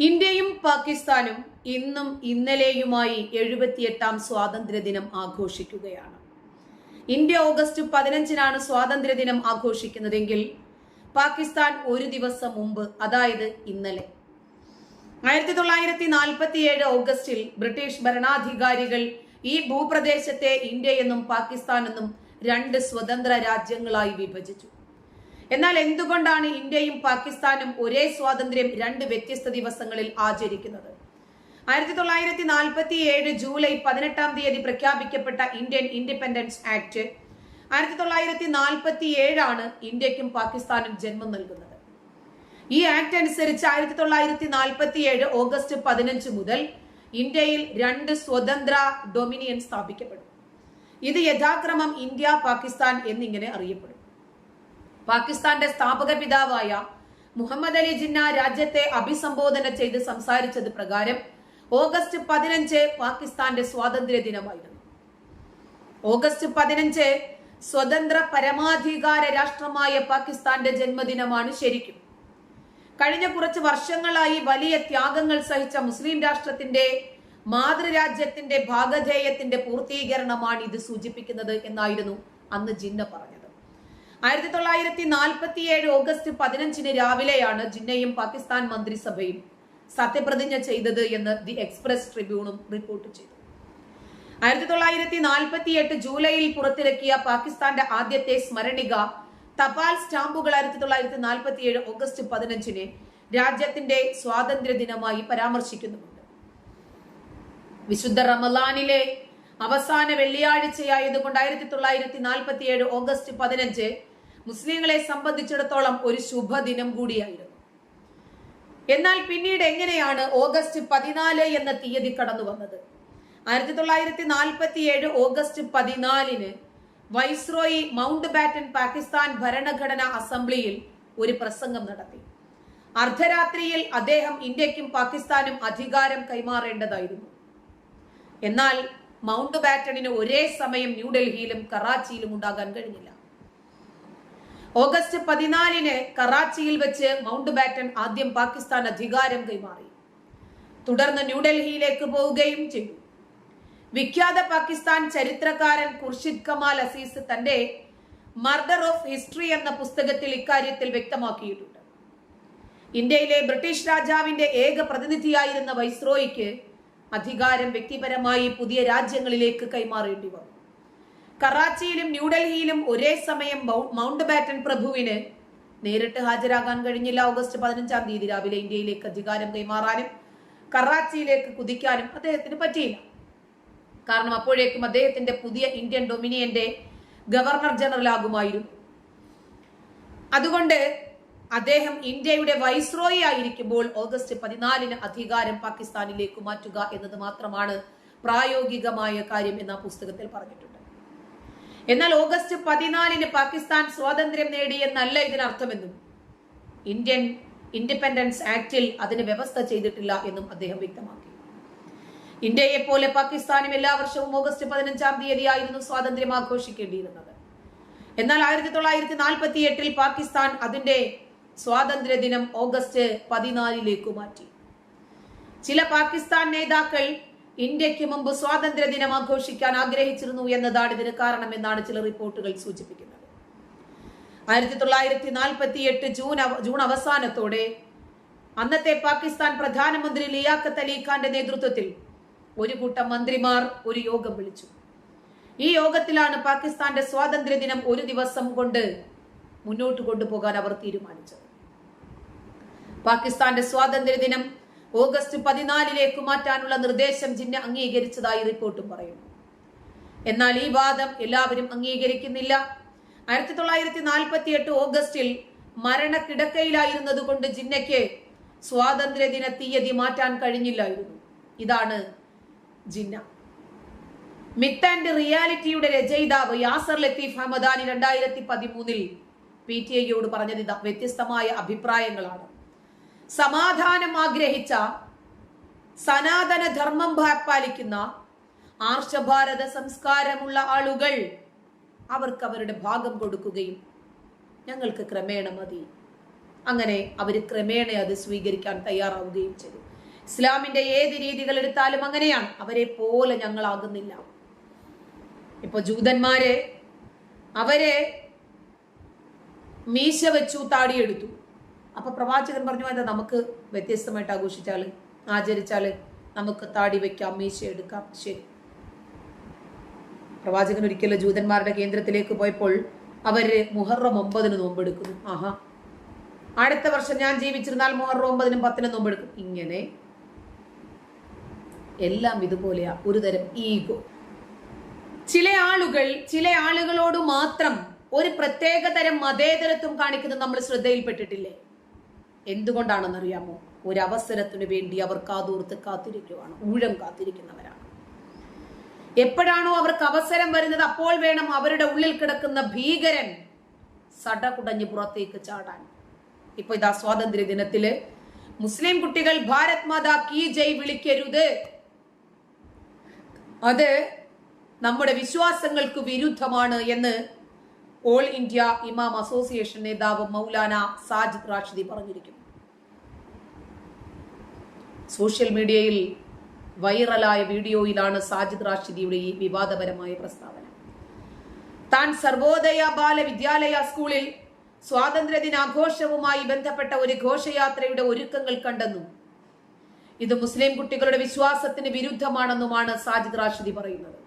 ഇന്ത്യയും പാകിസ്ഥാനും ഇന്നും ഇന്നലെയുമായി എഴുപത്തിയെട്ടാം സ്വാതന്ത്ര്യദിനം ആഘോഷിക്കുകയാണ്. ഇന്ത്യ ഓഗസ്റ്റ് പതിനഞ്ചിനാണ് സ്വാതന്ത്ര്യദിനം ആഘോഷിക്കുന്നതെങ്കിൽ പാകിസ്ഥാൻ ഒരു ദിവസം മുമ്പ് അതായത് ഇന്നലെ. ആയിരത്തി തൊള്ളായിരത്തി നാൽപ്പത്തിയേഴ് ഓഗസ്റ്റിൽ ബ്രിട്ടീഷ് ഭരണാധികാരികൾ ഈ ഭൂപ്രദേശത്തെ ഇന്ത്യയെന്നും പാകിസ്ഥാനെന്നും രണ്ട് സ്വതന്ത്ര രാജ്യങ്ങളായി വിഭജിച്ചു. എന്നാൽ എന്തുകൊണ്ടാണ് ഇന്ത്യയും പാകിസ്ഥാനും ഒരേ സ്വാതന്ത്ര്യം രണ്ട് വ്യത്യസ്ത ദിവസങ്ങളിൽ ആചരിക്കുന്നത്? ആയിരത്തി തൊള്ളായിരത്തി നാൽപ്പത്തി ഏഴ് ജൂലൈ പതിനെട്ടാം തീയതി പ്രഖ്യാപിക്കപ്പെട്ട ഇന്ത്യൻ ഇൻഡിപെൻഡൻസ് ആക്ട് ആയിരത്തി തൊള്ളായിരത്തി നാൽപ്പത്തി ഏഴാണ് ഇന്ത്യക്കും പാകിസ്ഥാനും ജന്മം നൽകുന്നത്. ഈ ആക്ട് അനുസരിച്ച് ആയിരത്തി തൊള്ളായിരത്തി നാൽപ്പത്തി ഏഴ് ഓഗസ്റ്റ് പതിനഞ്ച് മുതൽ ഇന്ത്യയിൽ രണ്ട് സ്വതന്ത്ര ഡൊമിനിയൻ സ്ഥാപിക്കപ്പെടും. ഇത് യഥാക്രമം ഇന്ത്യ പാകിസ്ഥാൻ എന്നിങ്ങനെ അറിയപ്പെടും. പാകിസ്ഥാന്റെ സ്ഥാപക പിതാവായ മുഹമ്മദ് അലി ജിന്ന രാജ്യത്തെ അഭിസംബോധന ചെയ്ത് സംസാരിച്ചത് പ്രകാരം ഓഗസ്റ്റ് പതിനഞ്ച് പാകിസ്ഥാന്റെ സ്വാതന്ത്ര്യ ദിനമായിരുന്നു. ഓഗസ്റ്റ് പതിനഞ്ച് സ്വതന്ത്ര പരമാധികാര രാഷ്ട്രമായ പാകിസ്ഥാന്റെ ജന്മദിനമാണ് ശരിക്കും. കഴിഞ്ഞ കുറച്ച് വർഷങ്ങളായി വലിയ ത്യാഗങ്ങൾ സഹിച്ച മുസ്ലിം രാഷ്ട്രത്തിന്റെ മാതൃരാജ്യത്തിന്റെ ഭാഗധേയത്തിന്റെ പൂർത്തീകരണമാണ് ഇത് സൂചിപ്പിക്കുന്നത് എന്നായിരുന്നു അന്ന് ജിന്ന പറഞ്ഞത്. ആയിരത്തി തൊള്ളായിരത്തി നാൽപ്പത്തി ഏഴ് ഓഗസ്റ്റ് പതിനഞ്ചിന് രാവിലെയാണ് ജിന്നയും പാകിസ്ഥാൻ മന്ത്രിസഭയും സത്യപ്രതിജ്ഞ ചെയ്തത് എന്ന് ദി എക്സ്പ്രസ് ട്രിബ്യൂണും റിപ്പോർട്ട് ചെയ്തു. ആയിരത്തി തൊള്ളായിരത്തി നാൽപ്പത്തി എട്ട് ജൂലൈയിൽ പുറത്തിറക്കിയ പാകിസ്ഥാന്റെ ആദ്യത്തെ സ്മരണിക തപാൽ സ്റ്റാമ്പുകൾ ആയിരത്തി തൊള്ളായിരത്തി നാൽപ്പത്തി ഏഴ് ഓഗസ്റ്റ് പതിനഞ്ചിന് രാജ്യത്തിന്റെ സ്വാതന്ത്ര്യ ദിനമായി പരാമർശിക്കുന്നുമുണ്ട്. വിശുദ്ധ റമലാനിലെ അവസാന വെള്ളിയാഴ്ചയായതുകൊണ്ട് ആയിരത്തി തൊള്ളായിരത്തി നാൽപ്പത്തി ഏഴ് ഓഗസ്റ്റ് പതിനഞ്ച് മുസ്ലിങ്ങളെ സംബന്ധിച്ചിടത്തോളം ഒരു ശുഭദിനം കൂടിയായിരുന്നു. എന്നാൽ പിന്നീട് എങ്ങനെയാണ് ഓഗസ്റ്റ് പതിനാല് എന്ന തീയതി കടന്നു വന്നത്? ആയിരത്തി തൊള്ളായിരത്തി നാൽപ്പത്തി ഏഴ് ഓഗസ്റ്റ് പതിനാലിന് വൈസ്രോയി മൗണ്ട് ബാറ്റൻ പാകിസ്ഥാൻ ഭരണഘടനാ അസംബ്ലിയിൽ ഒരു പ്രസംഗം നടത്തി. അർദ്ധരാത്രിയിൽ അദ്ദേഹം ഇന്ത്യക്കും പാകിസ്ഥാനും അധികാരം കൈമാറേണ്ടതായിരുന്നു. എന്നാൽ മൗണ്ട് ബാറ്റണിന് ഒരേ സമയം ന്യൂഡൽഹിയിലും കറാച്ചിയിലും ഉണ്ടാകാൻ കഴിഞ്ഞില്ല. ഓഗസ്റ്റ് പതിനാലിന് കറാച്ചിയിൽ വെച്ച് മൗണ്ട് ബാറ്റൺ ആദ്യം പാകിസ്ഥാൻ അധികാരം കൈമാറി. തുടർന്ന് ന്യൂഡൽഹിയിലേക്ക് പോവുകയും ചെയ്തു. വിഖ്യാത പാകിസ്ഥാൻ ചരിത്രകാരൻ ഖുർഷിദ് കമാൽ അസീസ് തന്റെ മർഡർ ഓഫ് ഹിസ്റ്ററി എന്ന പുസ്തകത്തിൽ ഇക്കാര്യത്തിൽ വ്യക്തമാക്കിയിട്ടുണ്ട്. ഇന്ത്യയിലെ ബ്രിട്ടീഷ് രാജാവിന്റെ ഏക പ്രതിനിധിയായിരുന്ന വൈസ്രോയിക്ക് അധികാരം വ്യക്തിപരമായി പുതിയ രാജ്യങ്ങളിലേക്ക് കൈമാറേണ്ടി വന്നു. കറാച്ചിയിലും ന്യൂഡൽഹിയിലും ഒരേ സമയം മൗണ്ട് ബാറ്റൺ പ്രഭുവിന് നേരിട്ട് ഹാജരാകാൻ കഴിഞ്ഞില്ല. ഓഗസ്റ്റ് പതിനഞ്ചാം തീയതി രാവിലെ ഇന്ത്യയിലേക്ക് അധികാരം കൈമാറാനും കറാച്ചിയിലേക്ക് കുതിക്കാനും അദ്ദേഹത്തിന് പറ്റിയില്ല. കാരണം അപ്പോഴേക്കും അദ്ദേഹത്തിന്റെ പുതിയ ഇന്ത്യൻ ഡൊമിനിയന്റെ ഗവർണർ ജനറൽ ആകുമായിരുന്നു അതുകൊണ്ട് അദ്ദേഹം ഇന്ത്യയുടെ വൈസ്രോയി ആയിരിക്കുമ്പോൾ ഓഗസ്റ്റ് പതിനാലിന് അധികാരം പാകിസ്ഥാനിലേക്ക് മാറ്റുക എന്നത് മാത്രമാണ് പ്രായോഗികമായ കാര്യം എന്ന പുസ്തകത്തിൽ പറഞ്ഞിട്ടുണ്ട്. എന്നാൽ ഓഗസ്റ്റ് പതിനാലിന് പാകിസ്ഥാൻ സ്വാതന്ത്ര്യം നേടി എന്നല്ല ഇതിനർത്ഥമെന്നും ഇന്ത്യൻ ഇൻഡിപെൻഡൻസ് ആക്ടിൽ അതിന് വ്യവസ്ഥ ചെയ്തിട്ടില്ല എന്നും അദ്ദേഹം വ്യക്തമാക്കി. ഇന്ത്യയെ പോലെ പാകിസ്ഥാനും എല്ലാ വർഷവും ഓഗസ്റ്റ് പതിനഞ്ചാം തീയതിയായിരുന്നു സ്വാതന്ത്ര്യം ആഘോഷിക്കേണ്ടിയിരുന്നത്. എന്നാൽ ആയിരത്തി തൊള്ളായിരത്തി നാൽപ്പത്തി എട്ടിൽ പാകിസ്ഥാൻ അതിന്റെ സ്വാതന്ത്ര്യ ദിനം ഓഗസ്റ്റ് പതിനാലിലേക്ക് മാറ്റി. ചില പാകിസ്ഥാൻ നേതാക്കൾ ഇന്ത്യയ്ക്ക് മുമ്പ് സ്വാതന്ത്ര്യ ദിനം ആഘോഷിക്കാൻ ആഗ്രഹിച്ചിരുന്നു എന്നതാണ് ഇതിന് കാരണമെന്നാണ് ചില റിപ്പോർട്ടുകൾ സൂചിപ്പിക്കുന്നത്. ആയിരത്തി തൊള്ളായിരത്തി നാൽപ്പത്തി എട്ട് ജൂൺ ജൂൺ അവസാനത്തോടെ അന്നത്തെ പാകിസ്ഥാൻ പ്രധാനമന്ത്രി ലിയാഖത്ത് അലി ഖാന്റെ നേതൃത്വത്തിൽ ഒരു കൂട്ടം മന്ത്രിമാർ ഒരു യോഗം വിളിച്ചു. ഈ യോഗത്തിലാണ് പാകിസ്ഥാന്റെ സ്വാതന്ത്ര്യ ദിനം ഒരു ദിവസം കൊണ്ട് മുന്നോട്ട് കൊണ്ടുപോകാൻ അവർ തീരുമാനിച്ചത്. പാകിസ്ഥാന്റെ സ്വാതന്ത്ര്യ ദിനം ഓഗസ്റ്റ് പതിനാലിലേക്ക് മാറ്റാനുള്ള നിർദ്ദേശം ജിന്ന അംഗീകരിച്ചതായി റിപ്പോർട്ടും പറയുന്നു. എന്നാൽ ഈ വാദം എല്ലാവരും അംഗീകരിക്കുന്നില്ല. ആയിരത്തി തൊള്ളായിരത്തി നാൽപ്പത്തി എട്ട് ഓഗസ്റ്റിൽ മരണക്കിടക്കയിലായിരുന്നത് കൊണ്ട് ജിന്നയ്ക്ക് സ്വാതന്ത്ര്യ ദിന തീയതി മാറ്റാൻ കഴിഞ്ഞില്ലായിരുന്നു. ഇതാണ് ജിന്ന. മിത്ത് ആൻഡ് റിയാലിറ്റിയുടെ രചയിതാവ് യാസർ ലത്തീഫ് അഹമ്മദാനി രണ്ടായിരത്തി പതിമൂന്നിൽ പി ടി ഐയോട് പറഞ്ഞത് വ്യത്യസ്തമായ അഭിപ്രായങ്ങളാണ്. സമാധാനം ആഗ്രഹിച്ച സനാതന ധർമ്മം പാലിക്കുന്ന ആർഷഭാരത സംസ്കാരമുള്ള ആളുകൾ അവർക്ക് അവരുടെ ഭാഗം കൊടുക്കുകയും ഞങ്ങൾക്ക് ക്രമേണ മതി. അങ്ങനെ അവർ ക്രമേണ അത് സ്വീകരിക്കാൻ തയ്യാറാവുകയും ചെയ്തു. ഇസ്ലാമിന്റെ ഏത് രീതികൾ എടുത്താലും അങ്ങനെയാണ്. അവരെ പോലെ ഞങ്ങളാകുന്നില്ല. ഇപ്പൊ ജൂതന്മാരെ അവരെ മീശ വെച്ചു താടിയെടുത്തു. അപ്പൊ പ്രവാചകൻ പറഞ്ഞു എന്താ നമുക്ക് വ്യത്യസ്തമായിട്ട് ആഘോഷിച്ചാൽ? ആചരിച്ചാൽ നമുക്ക് താടി വെക്കാം മീശ എടുക്കാം. ശരി. പ്രവാചകൻ ഒരിക്കലും ജൂതന്മാരുടെ കേന്ദ്രത്തിലേക്ക് പോയപ്പോൾ അവർ മുഹറം ഒമ്പതിന് നോമ്പെടുക്കുന്നു ആഹാ. അടുത്ത വർഷം ഞാൻ ജീവിച്ചിരുന്നാൽ മുഹറം ഒമ്പതിനും പത്തിനും നോമ്പെടുക്കും ഇങ്ങനെ എല്ലാം ഇതുപോലെയാ. ഒരു തരം ഈഗോ. ചില ആളുകൾ ചില ആളുകളോട് മാത്രം ഒരു പ്രത്യേക തരം മതേതരത്വം കാണിക്കുന്നത് നമ്മൾ ശ്രദ്ധയിൽപ്പെട്ടിട്ടില്ലേ? എന്തുകൊണ്ടാണെന്നറിയാമോ? ഒരു അവസരത്തിനു വേണ്ടി അവർ കാതൂർത്ത് കാത്തിരിക്കുവാണ്. ഊഴം കാത്തിരിക്കുന്നവരാണ്. എപ്പോഴാണോ അവർക്ക് അവസരം വരുന്നത് അപ്പോൾ വേണം അവരുടെ ഉള്ളിൽ കിടക്കുന്ന ഭീകരൻ സടകുടഞ്ഞ് പുറത്തേക്ക് ചാടാൻ. ഇപ്പൊ ഇതാ സ്വാതന്ത്ര്യ ദിനത്തിൽ മുസ്ലിം കുട്ടികൾ ഭാരത് മാതാ കീ ജയ് വിളിക്കരുത്. അത് നമ്മുടെ വിശ്വാസങ്ങൾക്ക് വിരുദ്ധമാണ് എന്ന് ഓൾ ഇന്ത്യ ഇമാം അസോസിയേഷൻ നേതാവ് മൗലാന സാജിദ് റാഷിദി പറഞ്ഞിരിക്കുന്നു. സോഷ്യൽ മീഡിയയിൽ വൈറലായ വീഡിയോയിലാണ് സാജിദ് റാഷിദിയുടെ ഈ വിവാദപരമായ പ്രസ്താവന. താൻ സർവോദയ ബാല വിദ്യാലയ സ്കൂളിൽ സ്വാതന്ത്ര്യ ദിനാഘോഷവുമായി ബന്ധപ്പെട്ട ഒരു ഘോഷയാത്രയുടെ ഒരുക്കങ്ങൾ കണ്ടെന്നും ഇത് മുസ്ലിം കുട്ടികളുടെ വിശ്വാസത്തിന് വിരുദ്ധമാണെന്നുമാണ് സാജിദ് റാഷിദി പറയുന്നത്.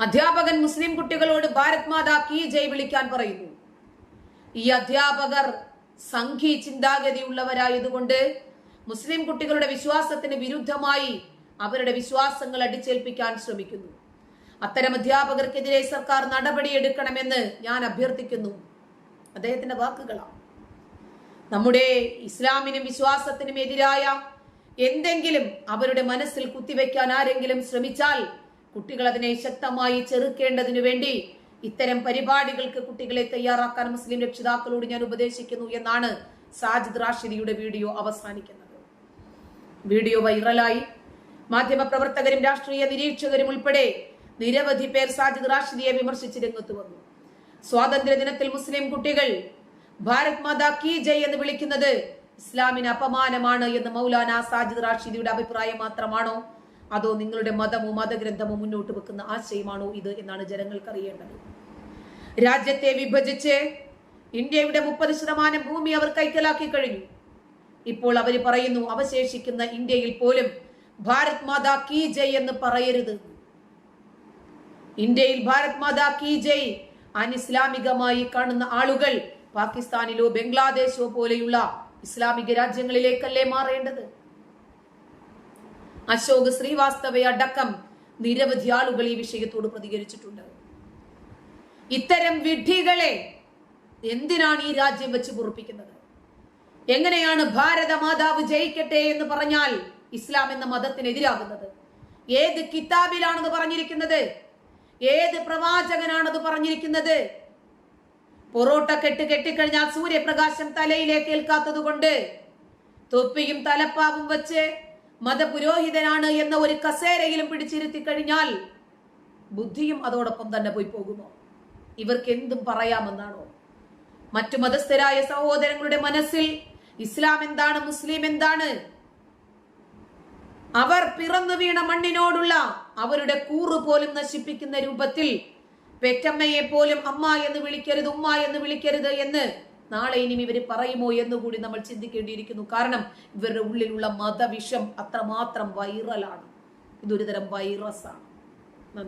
അധ്യാപകൻ മുസ്ലിം കുട്ടികളോട് ഭാരത് മാതാ കീ ജയ് വിളിക്കാൻ പറയുന്നു. ഈ അധ്യാപകർ സംഘി ചിന്താഗതിയുള്ളവരായതുകൊണ്ട് മുസ്ലിം കുട്ടികളുടെ വിശ്വാസത്തിന് വിരുദ്ധമായി അവരുടെ വിശ്വാസങ്ങൾ അടിച്ചേൽപ്പിക്കാൻ ശ്രമിക്കുന്നു. അത്തരം അധ്യാപകർക്കെതിരെ സർക്കാർ നടപടിയെടുക്കണമെന്ന് ഞാൻ അഭ്യർത്ഥിക്കുന്നു. അദ്ദേഹത്തിന്റെ വാക്കുകളാണ്. നമ്മുടെ ഇസ്ലാമിനും വിശ്വാസത്തിനും എതിരായ എന്തെങ്കിലും അവരുടെ മനസ്സിൽ കുത്തിവെക്കാൻ ആരെങ്കിലും ശ്രമിച്ചാൽ കുട്ടികൾ അതിനെ ശക്തമായി ചെറുക്കേണ്ടതിനു വേണ്ടി ഇത്തരം പരിപാടികൾക്ക് കുട്ടികളെ തയ്യാറാക്കാൻ മുസ്ലിം രക്ഷിതാക്കളോട് ഞാൻ ഉപദേശിക്കുന്നു എന്നാണ് സാജിദ് റാഷിദിയുടെ വീഡിയോ അവസാനിക്കുന്നത്. വീഡിയോ വൈറലായി. മാധ്യമപ്രവർത്തകരും രാഷ്ട്രീയ നിരീക്ഷകരും ഉൾപ്പെടെ നിരവധി പേർ സാജിദ് റാഷിദിയെ വിമർശിച്ച് രംഗത്ത് വന്നു. സ്വാതന്ത്ര്യ ദിനത്തിൽ മുസ്ലിം കുട്ടികൾ ഭാരത് മാതാ കി ജയ് എന്ന് വിളിക്കുന്നത് ഇസ്ലാമിന് അപമാനമാണ് എന്ന് മൗലാന സാജിദ് റാഷിദിയുടെ അഭിപ്രായം മാത്രമാണോ? അതോ നിങ്ങളുടെ മതമോ മതഗ്രന്ഥമോ മുന്നോട്ട് വെക്കുന്ന ആശയമാണോ ഇത് എന്നാണ് ജനങ്ങൾക്ക് അറിയേണ്ടത്. രാജ്യത്തെ വിഭജിച്ച് ഇന്ത്യയുടെ മുപ്പത് ശതമാനം ഭൂമി അവർ കൈക്കലാക്കി കഴിഞ്ഞു. ഇപ്പോൾ അവർ പറയുന്നു അവശേഷിക്കുന്ന ഇന്ത്യയിൽ പോലും ഭാരത് മാതാ കി ജയ് എന്ന് പറയരുത്. ഇന്ത്യയിൽ ഭാരത് മാതാ കി ജയ് അനിസ്ലാമികമായി കാണുന്ന ആളുകൾ പാകിസ്ഥാനിലോ ബംഗ്ലാദേശോ പോലെയുള്ള ഇസ്ലാമിക രാജ്യങ്ങളിലേക്കല്ലേ മാറേണ്ടത്? അശോക് ശ്രീവാസ്തവയെ അടക്കം നിരവധി ആളുകൾ ഈ വിഷയത്തോട് പ്രതികരിച്ചിട്ടുണ്ട്. ഇത്തരം വിഡ്ഢികളെ എന്തിനാണ് ഈ രാജ്യം വെച്ച് പൊറുപ്പിക്കുന്നത്? എങ്ങനെയാണ് ഭാരത മാതാവ് ജയിക്കട്ടെ എന്ന് പറഞ്ഞാൽ ഇസ്ലാം എന്ന മതത്തിനെതിരാകുന്നത്? ഏത് കിതാബിലാണെന്ന് പറഞ്ഞിരിക്കുന്നത്? ഏത് പ്രവാചകനാണത് പറഞ്ഞിരിക്കുന്നത്? പൊറോട്ട കെട്ട് കെട്ടിക്കഴിഞ്ഞാൽ സൂര്യപ്രകാശം തലയിലേക്ക് ഏൽക്കാത്തത് കൊണ്ട് തൊപ്പിയും തലപ്പാവും വെച്ച് മതപുരോഹിതനാണ് എന്ന ഒരു കസേരയിലും പിടിച്ചിരുത്തി കഴിഞ്ഞാൽ ബുദ്ധിയും അതോടൊപ്പം തന്നെ പോയി പോകുമോ? ഇവർക്ക് എന്തും പറയാമെന്നാണോ? മറ്റു മതസ്ഥരായ സഹോദരങ്ങളുടെ മനസ്സിൽ ഇസ്ലാം എന്താണ് മുസ്ലിം എന്താണ്? അവർ പിറന്നു വീണ മണ്ണിനോടുള്ള അവരുടെ കൂറ് പോലും നശിപ്പിക്കുന്ന രൂപത്തിൽ പെറ്റമ്മയെ പോലും അമ്മ എന്ന് വിളിക്കരുത് ഉമ്മ എന്ന് വിളിക്കരുത് എന്ന് നാളെ ഇനിയും ഇവർ പറയുമോ എന്നുകൂടി നമ്മൾ ചിന്തിക്കേണ്ടിയിരിക്കുന്നു. കാരണം ഇവരുടെ ഉള്ളിലുള്ള മതവിഷം അത്രമാത്രം വൈറലാണ് ഇതൊരു വൈറസാണ് വൈറസ് നന്ദി.